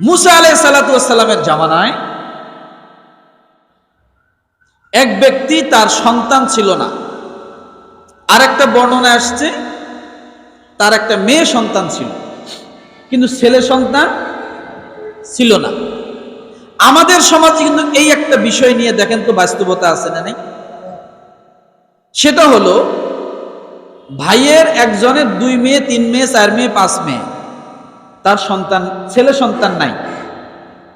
মুসা আলাই সালাতামের জামানায় এক ব্যক্তি তার সন্তান ছিল না। আর একটা বর্ণনা আসছে, তার একটা মেয়ে সন্তান ছিল, কিন্তু ছেলে সন্তান ছিল না। আমাদের সমাজে কিন্তু এই একটা বিষয় নিয়ে দেখেন তো বাস্তবতা আছে না নেই? সেটা হলো, ভাইয়ের একজনের দুই মেয়ে, তিন মেয়ে, চার মেয়ে, পাঁচ মেয়ে। তার সন্তান, ছেলে সন্তান নাই।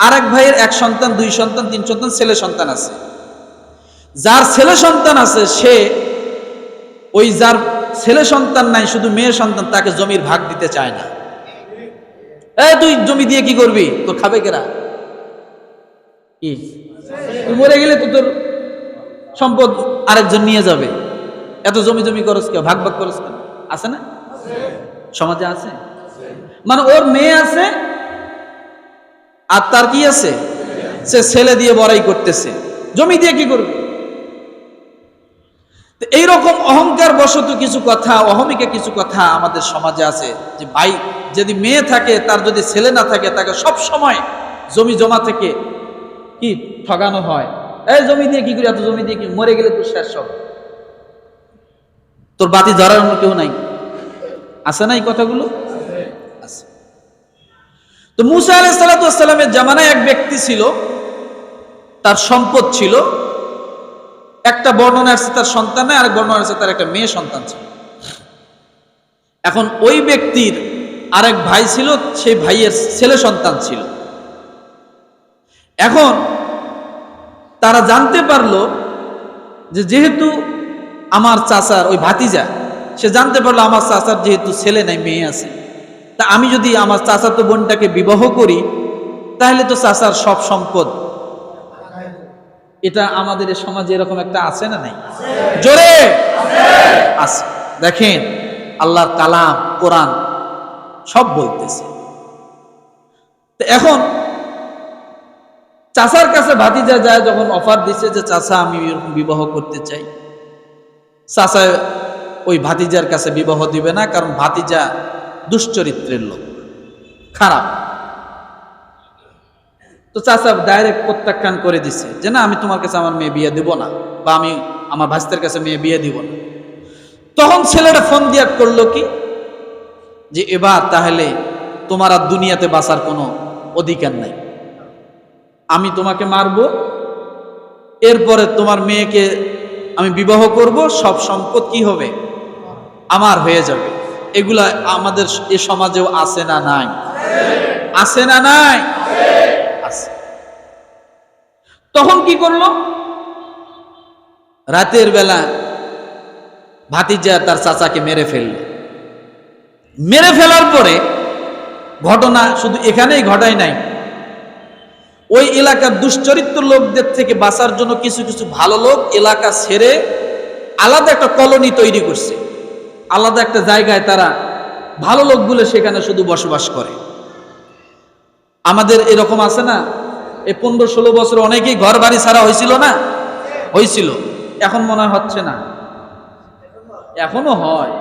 আর এক ভাইয়ের এক সন্তান, দুই সন্তান, তিন সন্তান, ছেলে সন্তান আছে। যার ছেলে সন্তান আছে, সে ওই যার ছেলে সন্তান নাই, শুধু মেয়ে সন্তান, তাকে জমির ভাগ দিতে চায় না। এই তুই জমি দিয়ে কি করবি? তোর খাবে কেরা? কি? তুই মরে গেলে তো তোর সম্পদ আরেকজন নিয়ে যাবে। এত জমি জমি করস কেউ? ভাগ ভাগ করস কেন? আছে না? সমাজে আছে? মানে ওর মেয়ে আছে আর তার কি আছে? সে ছেলে দিয়ে বড়াই করতেছে। জমি দিয়ে কি করবে? এইরকম অহংকার বশত কিছু কথা, অহমিকা কিছু কথা আমাদের সমাজে আছে যে ভাই, যদি মেয়ে থাকে, তার যদি ছেলে না থাকে, তাকে সব সময় জমি জমা থেকে কি ঠগানো হয়? এই জমি দিয়ে কি করি, এত জমি দিয়ে কি মরে গেলে তো শেষ সব তোর বাতি ধরার মতো কেউ নাই? আছে না এই কথাগুলো? তো মুসা আলাই সালাতামের জামানায় এক ব্যক্তি ছিল, তার সম্পদ ছিল, একটা বর্ণনা আছে তার সন্তান নেই, আরেক বর্ণনা আছে তার একটা মেয়ে সন্তান ছিল। এখন ওই ব্যক্তির আরেক ভাই ছিল, সেই ভাইয়ের ছেলে সন্তান ছিল। এখন তারা জানতে পারল যে যেহেতু আমার চাচার, ওই ভাতিজা, সে জানতে পারল আমার চাচার যেহেতু ছেলে নাই, মেয়ে আছে। তা আমি যদি আমার চাচাতো বোনটাকে বিবাহ করি, তাহলে তো চাচার সব সম্পদ। এটা আমাদের সমাজে এরকম একটা আছে না নাই? জোরে? আছে। দেখেন, আল্লাহর কালাম, কোরআন সব বলতেছে। এখন, চাচার কাছে ভাতিজা যায় যখন অফার দিছে যে, চাচা, আমি বিবাহ করতে চাই। চাচা ওই ভাতিজার কাছে বিবাহ দিবে না, কারণ ভাতিজা দুশ্চরিত্রের লোক। খারাপ। তো চাচা ডাইরেক্ট প্রত্যাখ্যান করে দিছে যে, না, আমি তোমার কাছে আমার মেয়ে বিয়ে দিব না বা আমি আমার ভাস্তের কাছে মেয়ে বিয়ে দিব না। তখন ছেলেটা ফোন দিয়া করল কি? যে, এবার তাহলে তোমার আর দুনিয়াতে বাঁচার কোনো অধিকার নাই। আমি তোমাকে মারব, এরপরে তোমার মেয়েকে আমি বিবাহ করব, সব সম্পদ কি হবে? আমার হয়ে যাবে। এগুলা আমাদের এ সমাজেও আছে না নাই? আছে না নাই? তখন কি করল? রাতের বেলা ভাতিজা তার চাচাকে মেরে ফেলল। মেরে ফেলার পরে ঘটনা শুধু এখানেই ঘটায় নাই। ওই এলাকার দুশ্চরিত্র লোকদের থেকে বাঁচার জন্য কিছু কিছু ভালো লোক এলাকা ছেড়ে আলাদা একটা কলোনি তৈরি করছে। আলাদা একটা জায়গায় তারা ভালো লোকগুলো সেখানে শুধু বসবাস করে। আমাদের এরকম আছে না এই পনেরো ষোলো বছর অনেকেই ঘর বাড়ি ছাড়া হয়েছিল না? হয়েছিল। এখন মনে হচ্ছে না। এখনও হয়।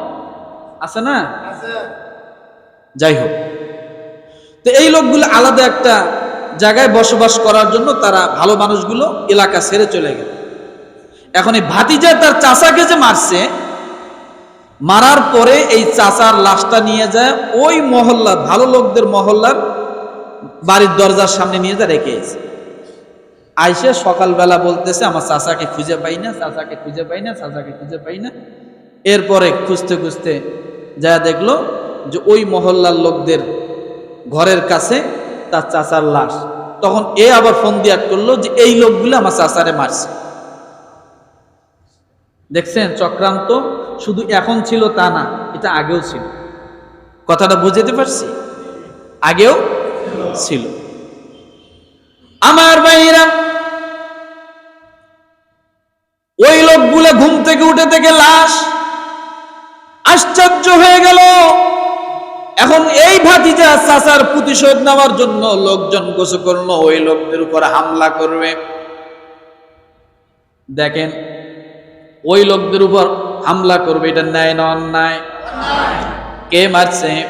আছে না? যাই হোক। তো এই লোকগুলো আলাদা একটা জায়গায় বসবাস করার জন্য তারা ভালো মানুষগুলো এলাকা ছেড়ে চলে গেল। এখন এই ভাতিজা তার চাচাকে যে মারছে মারার পরে এই চাচার লাশটা নিয়ে যায়, ওই মহল্লার, ভালো লোকদের মহল্লার বাড়ির দরজার সামনে নিয়ে যায়, রেখে এসে। আইসে সকালবেলা বলতেছে, আমার চাচাকে খুঁজে পাই না, চাচাকে খুঁজে পাই না, চাচাকে খুঁজে পাই না। এরপরে খুঁজতে খুঁজতে যা দেখল যে ওই মহল্লার লোকদের ঘরের কাছে তার চাচার লাশ। তখন এ আবার ফোন দিয়া করল যে, এই লোকগুলো আমার চাচারে মারছে। দেখছেন, চক্রান্ত। শুধু এখন ছিল তা না, এটা আগেও ছিল। কথাটা বুঝতে পারছি? আগেও ছিল। আমার ভাইরা ওই লোকগুলো ঘুম থেকে উঠে থেকে লাশ আশ্চর্য হয়ে গেল। এখন এই ভাতিজা চাচার প্রতিশোধ নেওয়ার জন্য লোকজন গোস করল, ওই লোকদের উপর হামলা করবে। দেখেন, ওই লোকদের উপর হামলা করবে, এটা ন্যায় না অন্যায়? কে মারছে?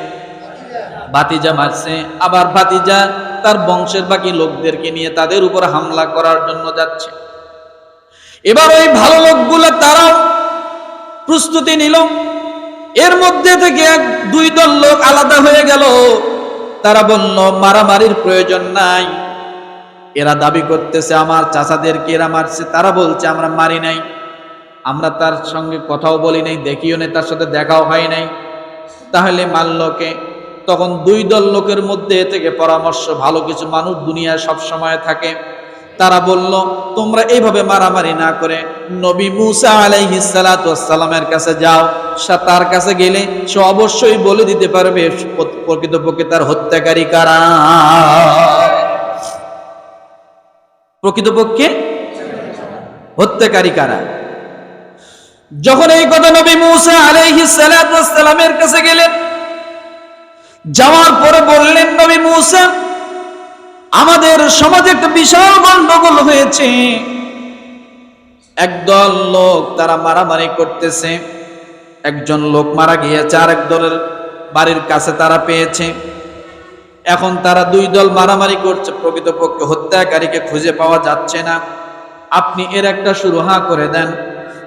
ভাতিজা মারছে। আবার ভাতিজা তার বংশের বাকি লোকদেরকে নিয়ে তাদের উপর হামলা করার জন্য যাচ্ছে। এবার ওই ভালো লোকগুলো তারাও প্রস্তুতি নিল। এর মধ্যে থেকে এক, দুই দল লোক আলাদা হয়ে গেল। তারা বলল, মারামারির প্রয়োজন নাই। এরা দাবি করতেছে, আমার চাচাদেরকে এরা মারছে। তারা বলছে, আমরা মারি নাই। আমরা তার সঙ্গে কথাও বলি নাই, দেখিও নাই, তার সাথে দেখাও হয় নাই। তাহলে মাল্যকে তখন দুই দল লোকের মধ্যে থেকে পরামর্শ, ভালো কিছু মানুষ দুনিয়ায় সব সময় থাকে। তারা বলল, তোমরা এইভাবে মারামারি না করে নবী মুসা আলাইহিসালামের কাছে যাও। তার কাছে গেলে সে অবশ্যই বলে দিতে পারবে, প্রকৃতপক্ষে তার হত্যাকারী কারা? প্রকৃতপক্ষে হত্যাকারী কারা? যখন এই কথা নবী মুসা আলাইহিসালামের কাছে গেলেন, যাওয়ার পরে বললেন, নবী মুসা, আমাদের সমাজে একটা বিশাল গন্ডগোল হয়েছে। একদল লোক তারা মারামারি করতেছে, একজন লোক মারা গিয়েছে আর এক দলের বাড়ির কাছে তারা পেয়েছে। এখন তারা দুই দল মারামারি করছে, প্রকৃতপক্ষে হত্যাকারীকে খুঁজে পাওয়া যাচ্ছে না। আপনি এর একটা সুরহা করে দেন।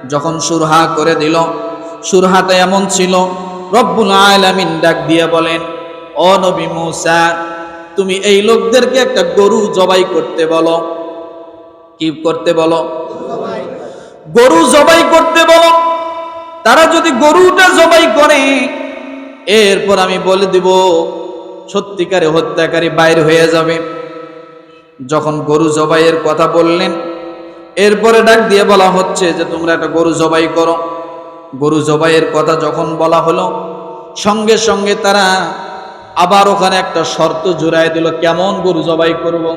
যখন সুরহা করে দিল, সুরহাটা এমন ছিল, রব্বুল আলামিন ডাক দিয়ে বলেন, ও নবী মুসা, তুমি এই লোকদেরকে একটা গরু জবাই করতে বলো। কি করতে বলো? গরু জবাই করতে বলো। তারা যদি গরুটা জবাই করে, এরপর আমি বলে দিব, সত্যিকারে হত্যাকারী বাইর হয়ে যাবে। যখন গরু জবাইয়ের কথা বললেন এরপরে ডাক দিয়ে বলা হচ্ছে যে, তোমরা একটা গরু জবাই করো। গরু জবাইয়ের কথা যখন বলা হলো, সঙ্গে সঙ্গে তারা আবার ওখানে একটা শর্ত জোড়ায় দিল, কেমন গরু জবাই করব?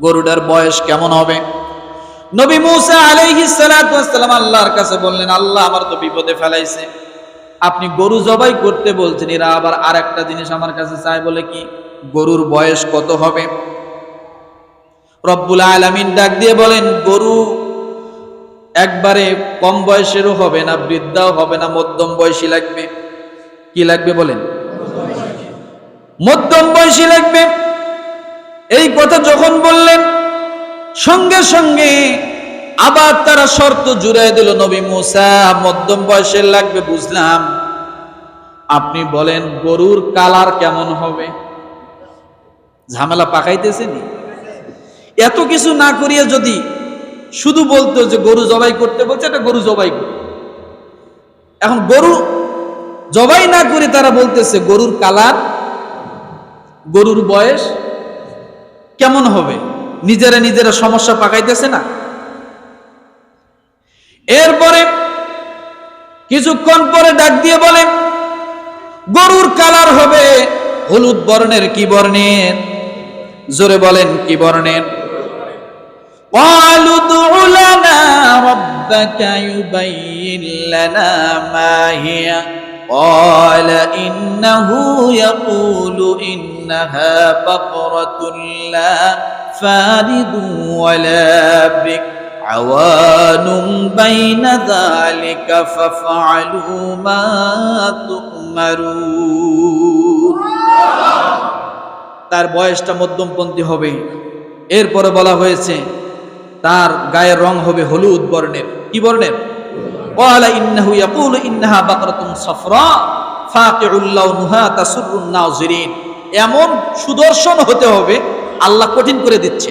গরুটার বয়স কেমন হবে? নবী মুসা আলাইহিস সালাতু ওয়াসসালাম আল্লাহর কাছে বললেন, আল্লাহ আমার তো বিপদে ফেলাইছে। আপনি গরু জবাই করতে বলছেন, এরা আবার আর একটা জিনিস আমার কাছে চায় বলে কি? গরুর বয়স কত হবে? রব্বুল আলামিন ডাক দিয়ে বলেন, গরু একবারে কম বয়সেরও হবে না, বৃদ্ধাও হবে না, মধ্যম বয়সী লাগবে। কি লাগবে বলেন? মধ্যম বয়সী লাগবে। এই কথা যখন বললেন, সঙ্গে সঙ্গে আবার তারা শর্ত জুড়াই দিল, নবী মুসা, মধ্যম বয়সের লাগবে, বুঝলাম। আপনি বলেন, গরুর কালার কেমন হবে? ঝামেলা পাকাইতেছেনি এত কিছু না করিয়া যদি শুধু বলতো যে গরু জবাই করতে বলছে এটা গরু জবাই কর। এখন গরু জবাই না করে তারা বলতেছে, গরুর কালার, গরুর বয়স কেমন হবে? নিজেরা নিজেরা সমস্যা পাকাইতেছে না? এরপরে কিছুক্ষণ পরে ডাক দিয়ে বলে, গরুর কালার হবে হলুদ বর্ণের কি বর্ণের? জোরে বলেন, কি বর্ণের? قالوا ادع لنا ربك يبين لنا ما هي قال إنه يقول إنها بقرة لا فارد ولا بك عوان بين ذلك فافعلوا ما تؤمرون তার বয়সটা মধ্যমপন্থী হবে এরপরে বলা হয়েছে তার গায়ের রং হবে হলুদ বর্ণের। কি বর্ণের? ওয়ালা ইন্নাহু ইয়াকুলু ইন্নাহা বাকরাতুন সাফরা, ফাকিউল লাউনুহা তাসুরুন নাযিরিন এমন সুদর্শন হতে হবে আল্লাহ কঠিন করে দিচ্ছে।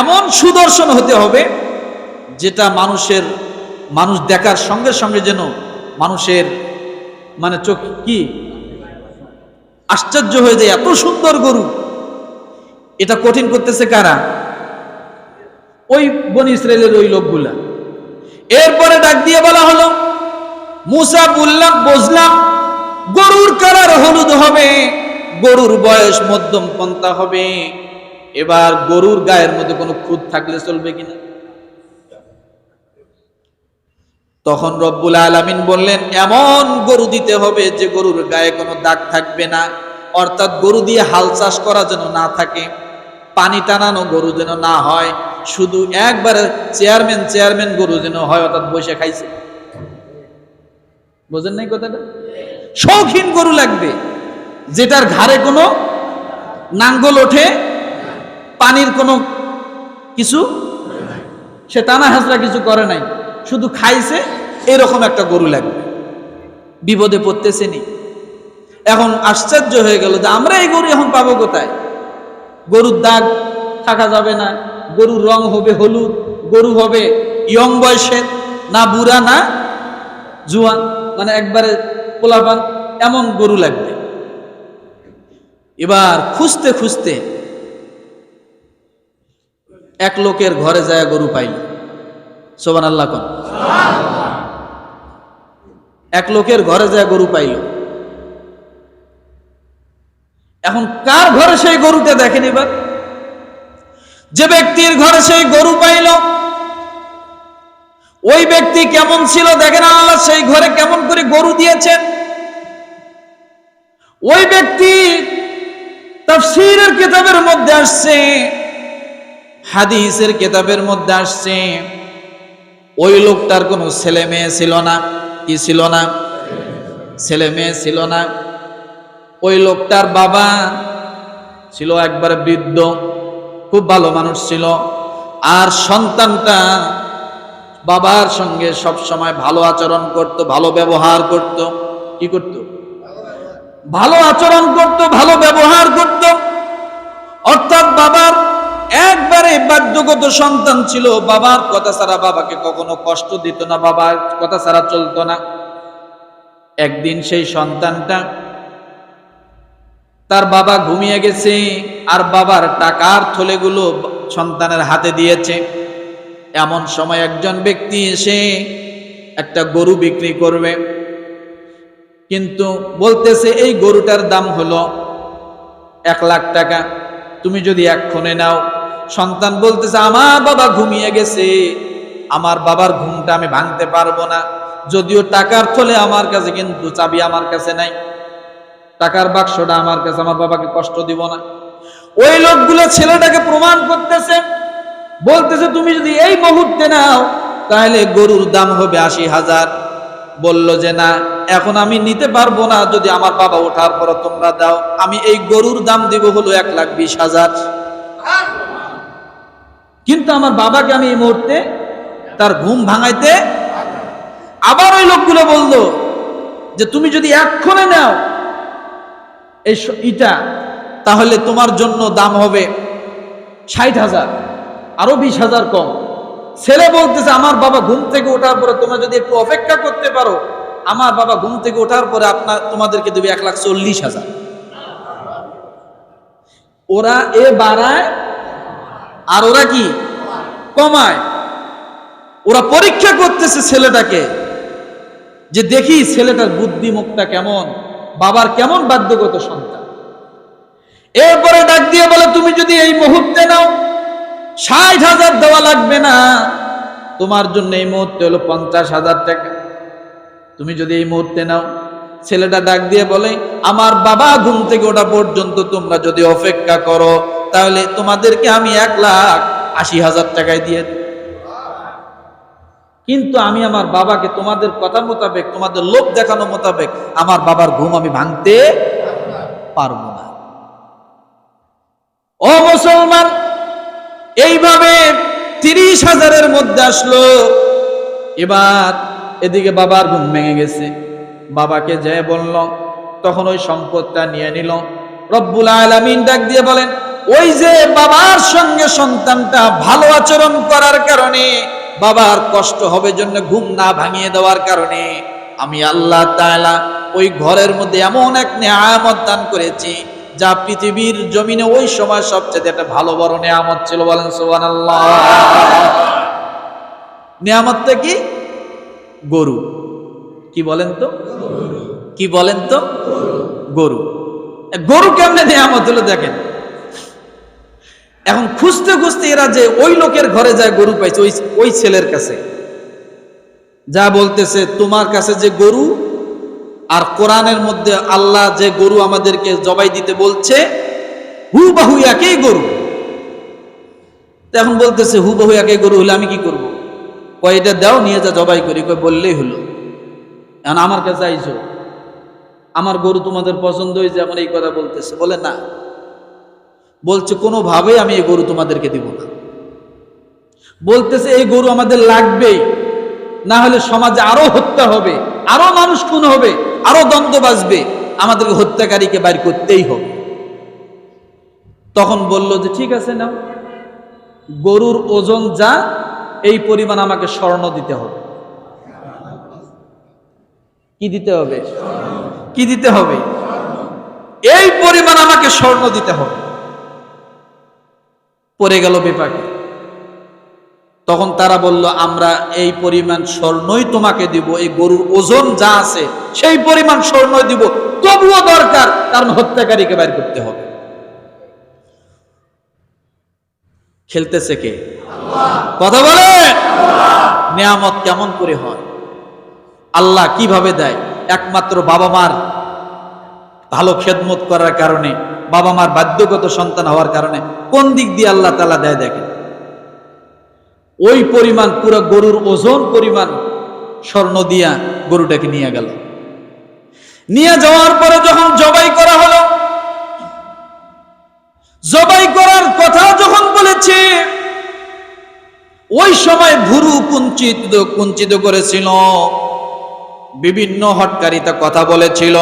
এমন সুদর্শন হতে হবে যেটা মানুষের, মানুষ দেখার সঙ্গে সঙ্গে যেন মানুষের মানে চোখ কি? আশ্চর্য হয়ে যায়, এত সুন্দর গরু। এটা কঠিন করতেছে কারা? ওই বন ইসরায়েলের ওই লোকগুলা। এরপরে ডাক দিয়ে বলা হলো, মুসা বললাম, বুঝলাম, গরুর কালার হলুদ হবে, গরুর বয়স মধ্যম পন্থা হবে, এবার গরুর গায়ের মধ্যে কোনো খুদ থাকলে চলবে কিনা? তখন রব্বুল আলামিন বললেন, এমন গরু দিতে হবে যে গরুর গায়ে কোনো দাগ থাকবে না, অর্থাৎ গরু দিয়ে হাল চাষ করা যেন না থাকে, পানি টানানো গরু যেন না হয় শুধু একবারে চেয়ারম্যান চেয়ারম্যান গরু যেন হয়, অর্থাৎ বসে খাইছে। বোঝেন নাই কথাটা? শৌখিন গরু লাগবে, যেটার ঘাড়ে কোনো নাঙ্গল ওঠে, পানির কোনো কিছু, সে টানা হাজরা কিছু করে নাই, শুধু খাইছে, এরকম একটা গরু লাগবে। বিপদে পড়তেছে নি। এখন আশ্চর্য হয়ে গেল যে আমরা এই গরু এখন পাবো কোথায়? গরুর দাগ থাকা যাবে না। গরুর রং হবে হলুদ, গরু হবে ইয়ং বয়সের না বুড়া, না জুয়ান মানে একবারে পোলাপান, এমন গরু লাগবে। এবার খুঁজতে খুঁজতে এক লোকের ঘরে যায় গরু পাইল। সোবান আল্লাহ কন। এক লোকের ঘরে যায় গরু পাইল। এখন কার ঘরে সেই গরুটা দেখেন এবার? যে ব্যক্তির ঘরে সেই গরু পাইল, ওই ব্যক্তি কেমন ছিল দেখেন আল্লাহ, সেই ঘরে কেমন করে গরু দিয়েছেন। ওই ব্যক্তি তাফসীরের কিতাবের মধ্যে আসছে, হাদিসের কিতাবের মধ্যে আসছে, ওই লোকটার কোনো ছেলে মেয়ে ছিল না, কি ছিল না? ছেলে মেয়ে ছিল না। ওই লোকটার বাবা ছিল একবারে বৃদ্ধ। খুব ভালো মানুষ ছিল। আর সন্তানটা বাবার সঙ্গে সব সময় ভালো আচরণ করত, ভালো ব্যবহার করত। কি করত? ভালো আচরণ করত, ভালো ব্যবহার করত। অর্থাৎ বাবার একবারে বাধ্যগত সন্তান ছিল। বাবার কথা ছাড়া বাবাকে কখনো কষ্ট দিত না, বাবার কথা ছাড়া চলতো না। একদিন সেই সন্তানটা তার বাবা ঘুমিয়ে গেছে। আর বাবার টাকার থলেগুলো সন্তানের হাতে দিয়েছে। এমন সময় একজন ব্যক্তি এসে একটা গরু বিক্রি করবে। কিন্তু বলতেছে, এই গরুটার দাম হলো এক লাখ টাকা। তুমি যদি এক্ষণে নাও। সন্তান বলতেছে আমার বাবা ঘুমিয়ে গেছে। আমার বাবার ঘুমটা আমি ভাঙতে পারব না। যদিও টাকার থলে আমার কাছে, কিন্তু চাবি আমার কাছে নাই। টাকার বাক্সটা আমার কাছে, আমার বাবাকে কষ্ট দিব না। ওই লোকগুলো ছেলেটাকে প্রমাণ করতেছে, বলতেছে, তুমি যদি এই মুহূর্তে নাও, তাহলে গরুর দাম হবে আশি হাজার। বলল যে, না, এখন আমি নিতে পারব না, যদি আমার বাবা ওঠার পর তোমরা দাও। আমি এই গরুর দাম দিব হলো এক লাখ বিশ হাজার। কিন্তু আমার বাবাকে আমি এই মুহূর্তে তার ঘুম ভাঙাইতে আবার ওই লোকগুলো বলল যে, তুমি যদি এক্ষণে নাও, এই ইটা তাহলে তোমার জন্য দাম হবে ষাট হাজার, আরও বিশ হাজার কম। ছেলে বলতেছে, আমার বাবা ঘুম থেকে ওঠার পরে তোমরা যদি একটু অপেক্ষা করতে পারো, আমার বাবা ঘুম থেকে ওঠার পরে আপনার, তোমাদেরকে দেবে এক লাখ চল্লিশ হাজার। ওরা এ বাড়ায়, আর ওরা কি? কমায়। ওরা পরীক্ষা করতেছে ছেলেটাকে, যে দেখি ছেলেটার বুদ্ধিমুখটা কেমন, বাবার কেমন বাধ্যগত সন্তান। এরপরে ডাক দিয়ে বলে, তুমি যদি এই মুহূর্তে নাও, ষাট হাজার দেওয়া লাগবে না। তোমার জন্য এই মুহূর্তে হলো পঞ্চাশ হাজার টাকা। তুমি যদি এই মুহূর্তে নাও, ছেলেটা ডাক দিয়ে বলে, আমার বাবা ঘুম থেকে ওঠা পর্যন্ত তোমরা যদি অপেক্ষা করো, তাহলে তোমাদেরকে আমি এক লাখ আশি হাজার টাকায় দিয়ে। কিন্তু আমি আমার বাবাকে তোমাদের কথা মোতাবেক, তোমাদের লোভ দেখানো মোতাবেক, আমার বাবার ঘুম আমি ভাঙতে পারব না। ও মুসলমান, এইভাবে তিরিশ হাজারের মধ্যে আসলো। এবার এদিকে বাবার ঘুম ভেঙে গেছে। বাবাকে যে বলল, তখন ওই সম্পদটা নিয়ে নিল। রব্বুল আলামিন ডাক দিয়ে বলেন, ওই যে বাবার সঙ্গে সন্তানটা ভালো আচরণ করার কারণে, বাবার কষ্ট হবে জন্য ঘুম না ভাঙিয়ে দেওয়ার কারণে, আমি আল্লাহ তাআলা ওই ঘরের মধ্যে এমন এক নেয়ামত দান করেছি যা পৃথিবীর জমিনে ওই সময় সবচেয়ে একটা ভালো বড় নেয়ামত ছিল বলেন সুবহানাল্লাহ। নেয়ামতটা কি? গরু। কি বলেন তো? কি বলেন তো? গরু। গরু কেমনে নেয়ামত হলো দেখেন। এখন খুঁজতে খুঁজতে এরা যে ওই লোকের ঘরে যায় গরু পাইছে, ওই ওই ছেলের কাছে। যা বলতেছে, তোমার কাছে যে গরু আর কোরআনের মধ্যে আল্লাহ যে গরু আমাদেরকে জবাই দিতে বলছে হু বাহু একই গরু এখন বলতেছে হু বাহু একই গরু হলে আমি কি করব? কয়, এটা দাও, নিয়ে যা, জবাই করি। কয়, বললেই হলো। এখন আমার কাছে আইছো আমার গরু তোমাদের পছন্দ হয়েছে, এখন এই কথা বলতেছে। বলে, না। বলছে, কোনোভাবেই আমি এই গরু তোমাদেরকে দিব না। বলতেছে, এই গরু আমাদের লাগবেই। না হলে সমাজে আরও হত্যা হবে, আরও মানুষ খুন হবে। আরও দ্বন্দ্ব বাজবে, আমাদেরকে হত্যাকারীকে বাইর করতেই হবে। তখন বলল যে, ঠিক আছে নাও, গরুর ওজন যা, এই পরিমাণ আমাকে স্বর্ণ দিতে হবে। কি দিতে হবে? কি দিতে হবে? এই পরিমাণ আমাকে স্বর্ণ দিতে হবে। পড়ে গেল বিপাকে। তখন তারা বলল, আমরা এই পরিমাণ স্বর্ণই তোমাকে দিব, এই গরুর ওজন যা আছে সেই পরিমাণ স্বর্ণই দিব, তবুও দরকার কারণ হত্যাকারীকে বাইর করতে হবে। খেলতেছে কে? কথা বলে? নিয়ামত কেমন করে হয়? আল্লাহ কীভাবে দেয়? একমাত্র বাবা মার ভালো খেদমত করার কারণে, বাবা মার বাধ্যগত সন্তান হওয়ার কারণে কোন দিক দিয়ে আল্লাহ তালা দেয় দেখেন? ওই পরিমাণ পুরো গরুর ওজন পরিমাণ স্বর্ণ দিয়া গরুটাকে নিয়ে গেল। নিয়ে যাওয়ার পরে যখন জবাই করা হলো, জবাই করার কথা যখন বলেছে, ওই সময় ভুরু কুঞ্চিত কুঞ্চিত করেছিল, বিভিন্ন হটকারিতা কথা বলেছিল,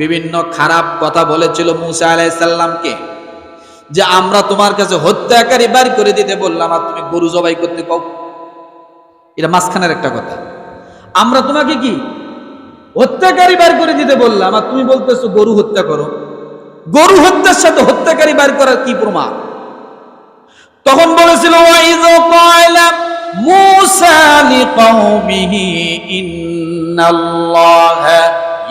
বিভিন্ন খারাপ কথা বলেছিল মুসা আলাইসাল্লামকে যে আমরা তোমার কাছে হত্যাকারী বাড়ি করে দিতে বললাম আর তুমি গরু জবাই করতে কও। এটা মাঝখানের একটা কথা। আমরা তোমাকে কি হত্যাকারী বার করে দিতে বললাম আর তুমি বলতেছো গরু হত্যা করো। গরু হত্যার সাথে হত্যাকারী বার করার কি প্রমাণ? তখন বলেছিল মূসা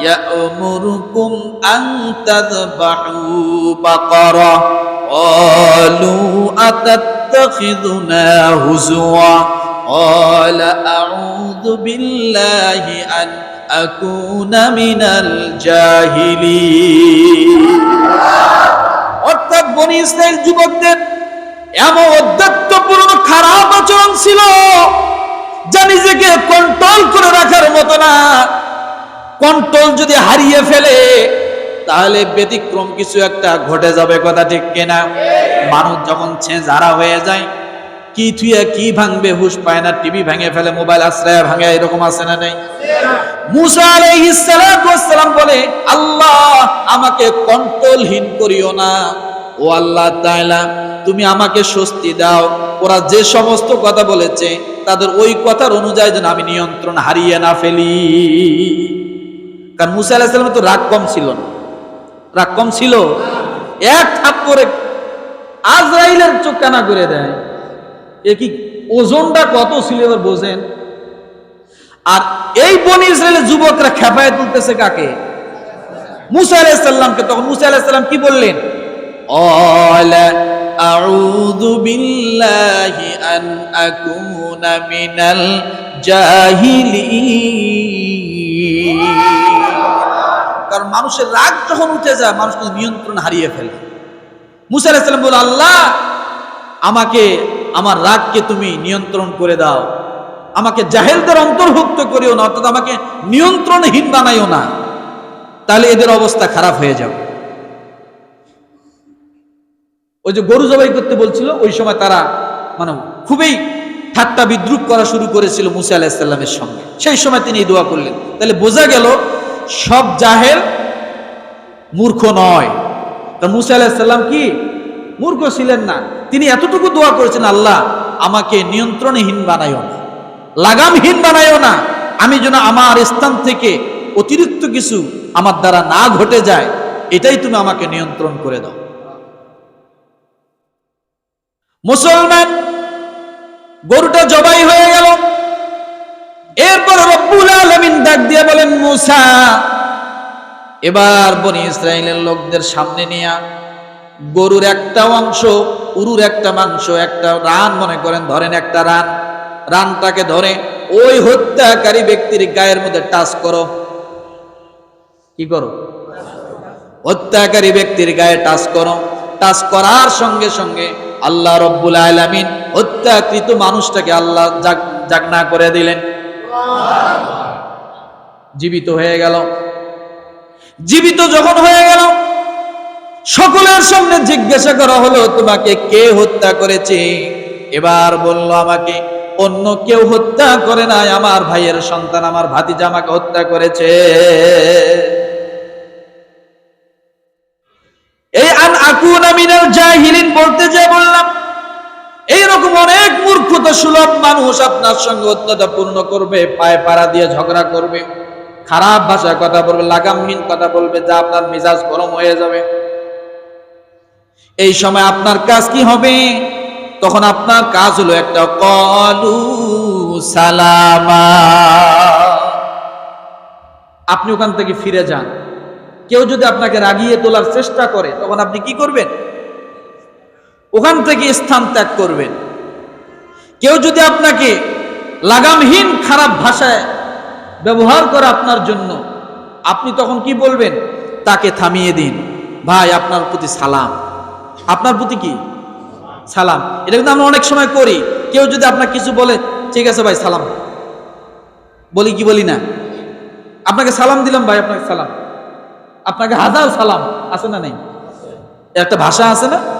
يأمركم أن تذبحوا بقرة قالوا أتتخذنا هزوا قال أعوذ بالله أن أكون من الجاهلين অর্থাৎ বনি ইসরায়েল যুবকদের এমন অধ্যত্বপূর্ণ খারাপ আচরণ ছিল যা নিজেকে কন্ট্রোল করে রাখার মতো না কন্ট্রোল যদি হারিয়ে ফেলে, তাহলে ব্যতিক্রম কিছু একটা ঘটে যাবে, কথা ঠিক কিনা? মানুষ যখন ছেঁজারা হয়ে যায়, কি থুয়ে কি ভাঙবে, হুশ পায় না, টিভি ভেঙে ফেলে, মোবাইল আশ্রয় ভাঙে, এরকম আছে না নেই? মুসা আলাইহিস সালাম বলে, আল্লাহ, আমাকে কন্ট্রোলহীন করিও না। ও আল্লাহ তাআলা, তুমি আমাকে স্বস্তি দাও। ওরা যে সমস্ত কথা বলেছে, তাদের ওই কথার অনুযায়ী যেন আমি নিয়ন্ত্রণ হারিয়ে না ফেলি। কারণ মুসা আলাহিসাল্লামের তো রাগ কম ছিল না। রাগ কম ছিল। এক থাপ করে আজরাইলের চোখ কানা করে দেয়। এ কি ওজনটা কত ছিল এবার বোঝেন? আর এই বনি ইসরায়েলের যুবকরা খেপায় তুলতেছে কাকে? মুসা আলাহ আলাহিসাল্লামকে তখন মুসা আলাহ আলাহিসাল্লাম কি বললেন? আউযু বিল্লাহি আন আকুনা মিনাল জাহিলিন কারণ মানুষের রাগ যখন উঠে যায়, মানুষ কিন্তু নিয়ন্ত্রণ হারিয়ে ফেলে। মুসা বলে আল্লাহ, আমাকে, আমার রাগকে তুমি নিয়ন্ত্রণ করে দাও। আমাকে জাহেলদের অন্তর্ভুক্ত করিও না, অর্থাৎ আমাকে নিয়ন্ত্রণহীন বানাইও না। তাহলে এদের অবস্থা খারাপ হয়ে যাবে। ওই যে গরু জবাই করতে বলছিল, ওই সময় তারা মানে খুবই ঠাট্টা বিদ্রুপ করা শুরু করেছিল মুসা আলাহিসাল্লামের সঙ্গে। সেই সময় তিনি দোয়া করলেন। তাহলে বোঝা গেল সব জাহেল মূর্খ নয়। তা মুসা আলাহিসাল্লাম কি? মূর্খ ছিলেন না। তিনি এতটুকু দোয়া করেছেন, আল্লাহ, আমাকে নিয়ন্ত্রণহীন বানাইও না, লাগামহীন বানাইও না। আমি যেন আমার স্থান থেকে অতিরিক্ত কিছু আমার দ্বারা না ঘটে যায়, এটাই তুমি আমাকে নিয়ন্ত্রণ করে দাও। মুসলমান গরুটা জবাই হয়ে গেল। এরপর রব্বুল আলমিন ডাক দিয়ে বলেন, মুসা, এবার বনি ইসরায়েলের লোকদের সামনে নিয়ে গরুর একটা অংশ, উরুর একটা মাংস, একটা রান মনে করেন, ধরেন একটা রান, রানটাকে ধরে ওই হত্যাকারী ব্যক্তির গায়ের মধ্যে টাচ করো। কি করো? হত্যাকারী ব্যক্তির গায়ে টাচ করো। টাচ করার সঙ্গে সঙ্গে আল্লাহ রব্বুল আলামিন হত্যাকৃত মানুষটাকে আল্লাহ জাগনা করে দিলেন। জীবিত হয়ে গেল। জীবিত যখন হয়ে গেল, সকলের সামনে জিজ্ঞাসা করা হলো, তোমাকে কে হত্যা করেছে? এবার বলল আমাকে, অন্য কেউ হত্যা করে নাই, আমার ভাইয়ের সন্তান, আমার ভাতিজা আমাকে হত্যা করেছে। জাহিলিন বলতে যে বললাম, এইরকম অনেক মূর্খতা সুলভ মানুষ আপনার সঙ্গে করবে, পায়ে পাড়া দিয়ে ঝগড়া করবে, খারাপ ভাষায় কথা বলবে, লাগামহীন কথা বলবে, যা আপনার মেজাজ গরম হয়ে যাবে। এই সময় আপনার কাজ কি হবে? তখন আপনার কাজ হলো একটা, কলু সালামা। আপনি ওখান থেকে ফিরে যান। কেউ যদি আপনাকে রাগিয়ে তোলার চেষ্টা করে, তখন আপনি কি করবেন? ওখান থেকে স্থান ত্যাগ করবেন। কেউ যদি আপনাকে লাগামহীন খারাপ ভাষায় ব্যবহার করে আপনার জন্য, আপনি তখন কি বলবেন? তাকে থামিয়ে দিন। ভাই, আপনার প্রতি সালাম। আপনার প্রতি কি? সালাম। এটা কিন্তু আমরা অনেক সময় করি। কেউ যদি আপনার কিছু বলে, ঠিক আছে ভাই, সালাম। বলি কি বলি না? আপনাকে সালাম দিলাম, ভাই, আপনাকে সালাম। আপনাকে হাজার সালাম। আছে না নেই? একটা ভাষা আছে না?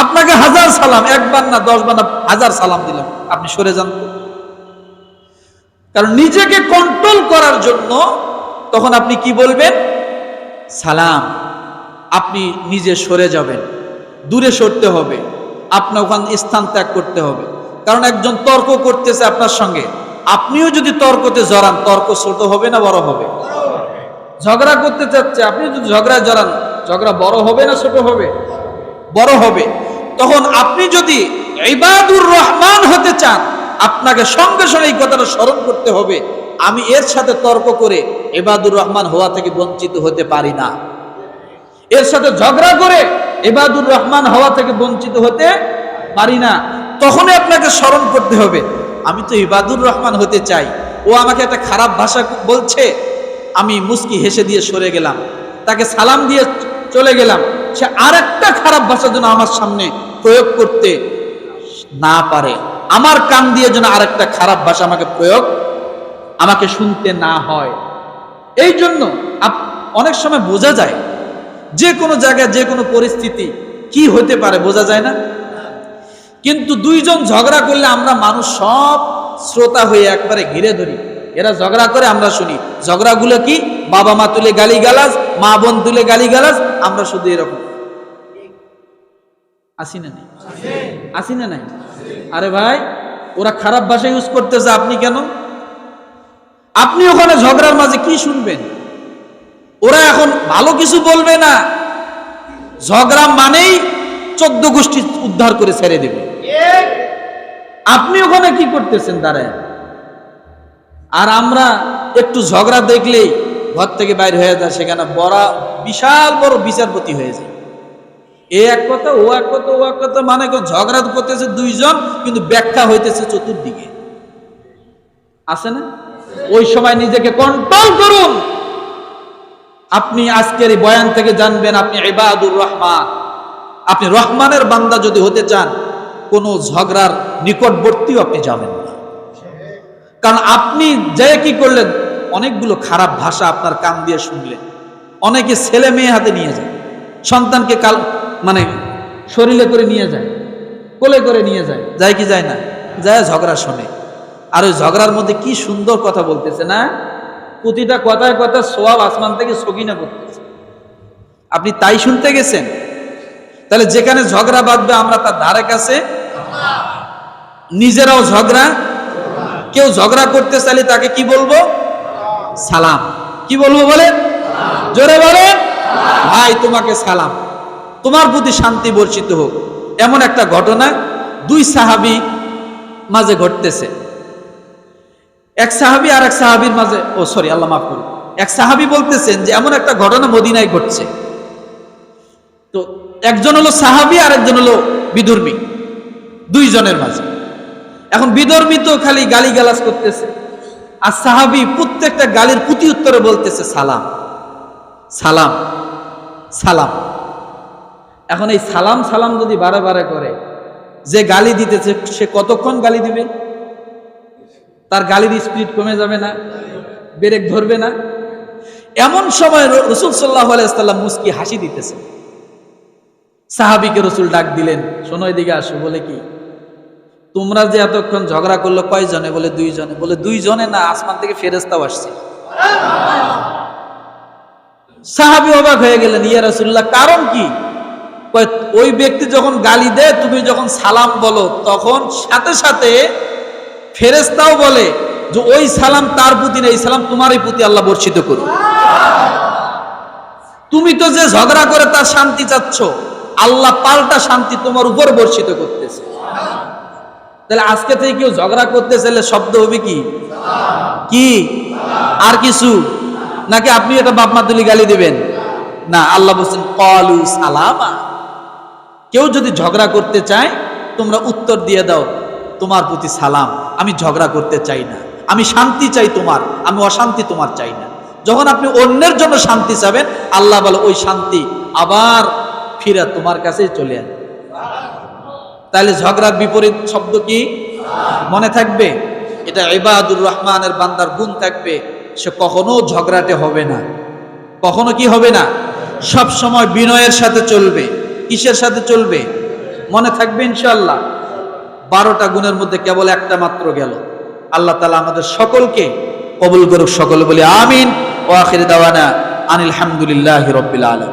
আপনাকে হাজার সালাম, একবার না দশ বার না হাজার সালাম দিলাম। আপনি সরে যান কারণ নিজেকে কন্ট্রোল করার জন্য তখন আপনি কি বলবেন? সালাম। আপনি নিজে সরে যাবেন। দূরে সরতে হবে। আপনার ওখান স্থান ত্যাগ করতে হবে। কারণ একজন তর্ক করতেছে আপনার সঙ্গে। আপনিও যদি তর্কতে জড়ান, তর্ক ছোট হবে না বড় হবে? ঝগড়া করতে চাচ্ছে আপনি যদি ঝগড়ায় জড়ান, ঝগড়া বড় হবে না ছোট হবে? বড় হবে। তখন আপনি যদি ইবাদুর রহমান হতে চান, আপনাকে সঙ্গে সঙ্গে এই কথাটা স্মরণ করতে হবে, আমি এর সাথে তর্ক করে এবাদুর রহমান হওয়া থেকে বঞ্চিত হতে পারি না। এর সাথে ঝগড়া করে এবাদুর রহমান হওয়া থেকে বঞ্চিত হতে পারি না। তখনই আপনাকে স্মরণ করতে হবে, আমি তো ইবাদুর রহমান হতে চাই। ও আমাকে একটা খারাপ ভাষা বলছে, আমি মুস্কি হেসে দিয়ে সরে গেলাম। তাকে সালাম দিয়ে চলে গেলাম। সে আর একটা খারাপ ভাষা যেন আমার সামনে প্রয়োগ করতে না পারে। আমার কান দিয়ে যেন আরেকটা খারাপ ভাষা আমাকে প্রয়োগ, আমাকে শুনতে না হয়। এই জন্য অনেক সময় বোঝা যায়, যে কোনো জায়গায়, যে কোনো পরিস্থিতি কি হতে পারে বোঝা যায় না? কিন্তু দুইজন ঝগড়া করলে আমরা মানুষ সব শ্রোতা হয়ে একবারে ঘিরে ধরি। এরা ঝগড়া করে, আমরা শুনি। ঝগড়াগুলো কি? বাবা মা তুলে গালি গালাজ মা বোন তুলে গালি গালাজ আমরা শুধু এরকম। আসি না নাই। আসি না নাই। আরে ভাই, ওরা খারাপ ভাষা ইউজ করতেছে, আপনি কেন? আপনি ওখানে ঝগড়ার মাঝে কি শুনবেন? ওরা এখন ভালো কিছু বলবে না। ঝগড়া মানেই চোদ্দ গোষ্ঠী উদ্ধার করে ছেড়ে দেবে। আপনি ওখানে কি করতেছেন, দাঁড়ায়? আর আমরা একটু ঝগড়া দেখলেই ঘর থেকে বাইরে হয়ে যায়, সেখানে বড়, বিশাল বড় বিচারপতি হয়ে যায়। এ এক কথা, ও এক কথা, ও এক কথা মানে ঝগড়া করতেছে দুইজন, কিন্তু ব্যাখ্যা হইতেছে চতুর্দিকে। আছে না? ওই সময় নিজেকে কন্ট্রোল করুন। আপনি আজকের এই বয়ান থেকে জানবেন, আপনি ইবাদুর রহমান। আপনি রহমানের বান্দা যদি হতে চান, কোনো ঝগড়ার নিকটবর্তীও আপনি যাবেন না। কারণ আপনি যে কি করলেন, অনেকগুলো খারাপ ভাষা আপনার কান দিয়ে শুনলেন। অনেকে ছেলে মেয়ে হাতে নিয়ে যায়। সন্তানকে কাল মানে শরীরে করে নিয়ে যায়, কোলে করে নিয়ে যায়। যায় কি যায় না? যায় ঝগড়া শোনে আর ওই ঝগড়ার মধ্যে কি সুন্দর কথা বলতেছে না? প্রতিটা কথায় কথা সোয়াব আসমান থেকে সগিনা করতেছে। আপনি তাই শুনতে গেছেন? তাহলে যেখানে ঝগড়া বাঁধবে আমরা তার ধারে কাছে? নিজেরাও ঝগড়া? কেউ ঝগড়া করতে চাইলে তাকে কি বলব? সালাম। কি বলব বলে জোরে বলে ভাই, তোমাকে সালাম। তোমার প্রতি শান্তি বর্ষিত হোক। এমন একটা ঘটনা দুই সাহাবি মাঝে ঘটতেছে। এক সাহাবি আর এক সাহাবির মাঝে, ও সরি, আল্লাহ করুন। এক সাহাবি বলতেছেন যে, এমন একটা ঘটনা মদিনায় ঘটছে। তো একজন হলো সাহাবি আর একজন হলো বিদুর্মী দুইজনের মাঝে। এখন বিধর্মী তো খালি গালি গালাজ করতেছে। আর সাহাবি প্রত্যেকটা গালির প্রতি উত্তরে বলতেছে, সালাম। সালাম। সালাম। এখন এই সালাম সালাম যদি বারে বারে করে, যে গালি দিতেছে, সে কতক্ষণ গালি দিবে? তার গালির স্পিড কমে যাবে না? ব্রেক ধরবে না? এমন সময় রসুল সাল্লাহ আলাইসাল্লাম মুস্কি হাসি দিতেছে। সাহাবিকে রসুল ডাক দিলেন, শোনো এদিকে আসো। বলে কি, তোমরা যে এতক্ষণ ঝগড়া করল কয়জনে? বলে, দুইজনে। বলে, দুইজনে না, আসমান থেকে ফেরেস্তাও আসছে। সাহাবি অবাক হয়ে গেলেন, ইয়া রাসূলুল্লাহ, কারণ কি? ওই ব্যক্তি যখন গালি দেয়, তুমি যখন সালাম বলো, তখন সাথে সাথে ফেরেস্তাও বলে যে, ওই সালাম তার প্রতি না এই সালাম তোমারই প্রতি আল্লাহ বর্ষিত করুন তুমি তো যে ঝগড়া করে তার শান্তি চাচ্ছ, আল্লাহ পাল্টা শান্তি তোমার উপর বর্ষিত করতেছে। তাহলে আজকে থেকে কেউ ঝগড়া করতে চাইলে শব্দ হবে কি? কি? আর কিছু? নাকি আপনি এটা বাপ মাতুলি গালি দিবেন? না, আল্লাহ বলছেন, কলু সালামা। কেউ যদি ঝগড়া করতে চায়, তোমরা উত্তর দিয়ে দাও, তোমার প্রতি সালাম, আমি ঝগড়া করতে চাই না। আমি শান্তি চাই তোমার, আমি অশান্তি তোমার চাই না। যখন আপনি অন্যের জন্য শান্তি চাবেন, আল্লাহ বলে, ওই শান্তি আবার ফিরা তোমার কাছেই চলে আসে তাহলে ঝগড়ার বিপরীত শব্দ কি? মনে থাকবে? এটা ইবাদুর রহমানের বান্দার গুণ থাকবে। সে কখনো ঝগড়াটে হবে না। কখনো কি হবে না? সব সময় বিনয়ের সাথে চলবে। কিসের সাথে চলবে। মনে থাকবে ইনশাল্লাহ বারোটা গুণের মধ্যে কেবল একটা মাত্র গেল। আল্লাহ তালা আমাদের সকলকে কবুল করুক, সকলে বলে আমিন। ও আখির দাওয়ানা আনিল হামদুলিল্লাহ রব্বিল আলম